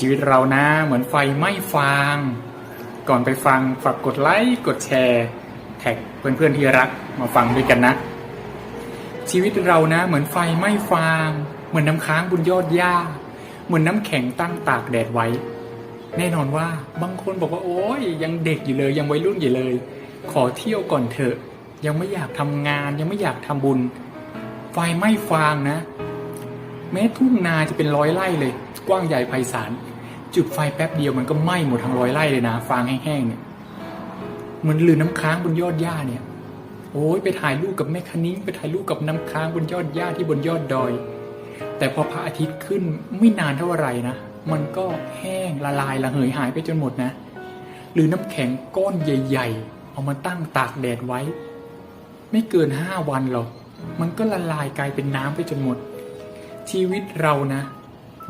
ชีวิตเรานะ เหมือนไฟไหม้ฟาง ก่อนไปฟังฝากกดไลค์กดแชร์แท็กเพื่อนๆที่รักมาฟังด้วยกันนะ ชีวิตเรานะ เหมือนไฟไหม้ฟาง เหมือนน้ำค้างบนยอดหญ้า เหมือนน้ำแข็งตั้งตากแดดไว้ แน่นอนว่าบางคนบอกว่าโอ้ยยังเด็กอยู่เลยยังวัยรุ่นอยู่เลย ขอเที่ยวก่อนเถอะ ยังไม่อยากทำงาน ยังไม่อยากทำบุญ ไฟไหม้ฟางนะแม้ทุ่งนาจะเป็นร้อยไร่เลย กว้างใหญ่ไพศาล จุดไฟแป๊บเดียวมันก็ไหม้หมดทั้งร้อยไร่เลยนะ ฟางแห้งๆเนี่ยเหมือนลือน้ำค้างบนยอดหญ้าเนี่ย โอ้ยไปถ่ายรูปกับแม่คณิ้งไปถ่ายรูปกับน้ำค้างบนยอดหญ้าที่บนยอดดอย แต่พอพระอาทิตย์ขึ้นไม่นานเท่าไหร่นะมันก็แห้งละลายละเหยหายไปจนหมดนะ หรือน้ำแข็งก้อนใหญ่ ๆ เอามาตั้งตากแดดไว้ ไม่เกินห้าวันหรอกมันก็ละลายกลายเป็นน้ำไปจนหมด ชีวิตเรานะ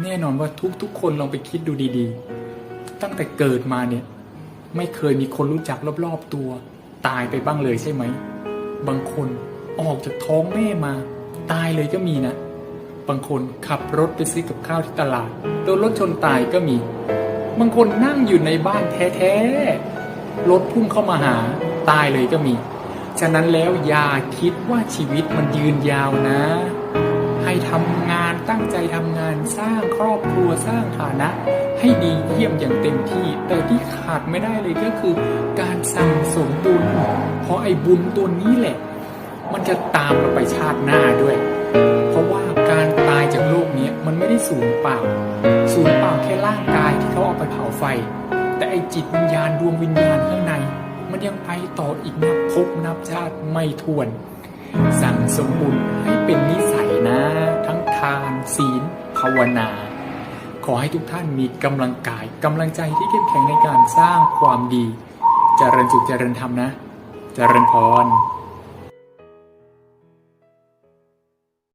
แน่นอนว่าทุกๆ คนลองไปคิดดูดีๆ ตั้งแต่เกิดมาเนี่ย ไม่เคยมีคนรู้จักรอบๆตัว ตายไปบ้างเลยใช่ไหม บางคนออกจากท้องแม่มา ตายเลยก็มีนะ บางคนขับรถไปซื้อกับข้าวที่ตลาดโดนรถชนตายก็มี บางคนนั่งอยู่ในบ้านแท้ๆรถพุ่งเข้ามาหา ตายเลยก็มี ฉะนั้นแล้วอย่าคิดว่าชีวิตมันยืนยาวนะ งใจทำงานสร้างครอบครัวสร้างฐานะ ให้ดีเยี่ยมอย่างเต็มที่ แต่ที่ขาดไม่ได้เลยก็คือ การสั่งสมบุญเพราะไอ้บุญตัวนี้แหละ มันจะตามเราไปชาติหน้าด้วย เพราะว่าการตายจากโลกนี้มันไม่ได้สูญเปล่า สูญเปล่าแค่ร่างกายที่เขาเอาไปเผาไฟ แต่ไอ้จิตวิญญาณดวงวิญญาณข้างใน มันยังไปต่ออีกนับภพนับชาติไม่ถ้วน สั่งสมบุญ ศีล ภาวนา ขอให้ทุกท่านมีกำลังกายกำลังใจที่เข้มแข็งในการสร้างความดีเจริญสุขเจริญธรรมนะ เจริญพร